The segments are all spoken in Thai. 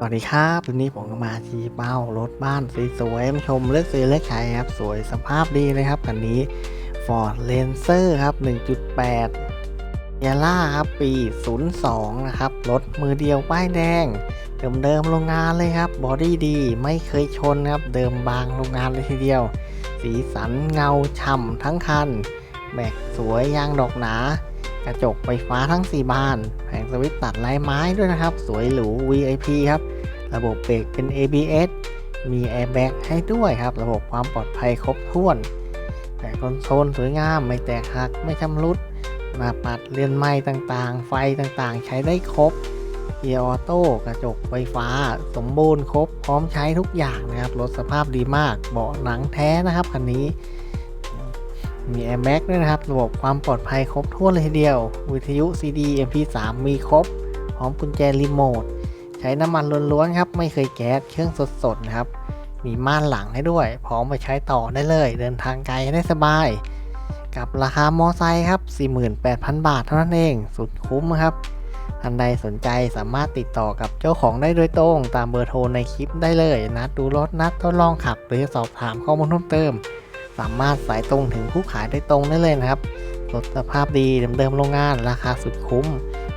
สวัสดีครับวันนี้ผมก็มาที่เป้ารถบ้านสวยๆมาชมเลือกซื้อเลือกใช้ครับ สวยสภาพดีเลยครับคันนี้ Ford Ranger ครับ 1.8ยาล่าครับปี 02 นะครับ รถมือเดียวป้ายแดง เดิมๆโรงงานเลยครับบอดี้ดีไม่เคยชนครับ เดิมบางโรงงานเลยทีเดียว สีสันเงาฉ่ำทั้งคันแม็กสวยยางดอกหนา ระจกไฟฟ้าทั้ง 4 บาน แผงสวิตตัดลายไม้ด้วยนะครับ สวยหรู VIP ครับ ระบบเบรกเป็น ABS มีแอร์แบ็กให้ด้วยครับ ระบบความปลอดภัยครบถ้วน แต่คอนโซลสวยงาม ไม่แตกหัก ไม่ชำรุดหน้าปัดเรือนไม้ต่างๆ ไฟต่างๆ ใช้ได้ครบเกียร์ออโต้กระจกไฟฟ้า สมบูรณ์ครบ พร้อมใช้ทุกอย่างนะครับ รถสภาพดีมาก เบาะหนังแท้นะครับคันนี้ มีแอร์แบ็กด้วยนะครับ ระบบความปลอดภัยครบถ้วนเลยทีเดียว วิทยุ CD MP3 มีครบ พร้อมกุญแจรีโมท ใช้น้ำมันล้วนๆครับ ไม่เคยแก๊ส เครื่องสดๆนะครับ มีม่านหลังให้ด้วย พร้อมไปใช้ต่อได้เลย เดินทางไกลได้สบาย กับราคามอไซค์ครับ 48,000 บาทเท่านั้นเอง สุดคุ้มครับท่านใดสนใจสามารถติดต่อกับเจ้าของได้โดยตรง ตามเบอร์โทรในคลิปได้เลย นัดดูรถนัดทดลองขับ หรือสอบถามข้อมูลเพิ่มเติม สามารถสายตรงถึงผู้ขายได้ตรงได้เลยนะครับรถสภาพดีเดิมๆโรงงาน ราคาสุดคุ้ม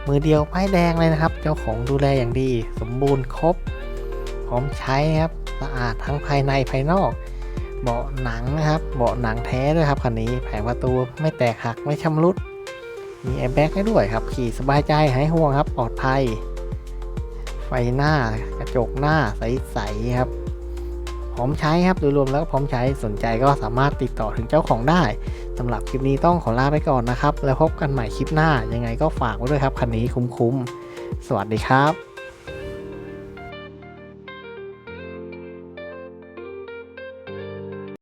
มือเดียวป้ายแดงเลยนะครับ เจ้าของดูแลอย่างดี สมบูรณ์ครบ พร้อมใช้ครับสะอาดทั้งภายในภายนอก เบาะหนังนะครับ เบาะหนังแท้ด้วยครับคันนี้แผงประตูไม่แตกหักไม่ชำรุด มีแอร์แบ็กให้ด้วยครับ ขี่สบายใจหายห่วงครับปลอดภัย ไฟหน้ากระจกหน้าใสๆครับ พร้อมใช้ครับโดยรวมแล้วพร้อมใช้สนใจก็สามารถติดต่อถึงเจ้าของได้สำหรับคลิปนี้ต้องขอลาไปก่อนนะครับ แล้วพบกันใหม่คลิปหน้ายังไงก็ฝากไว้ด้วยครับคันนี้คุ้มๆสวัสดีครับ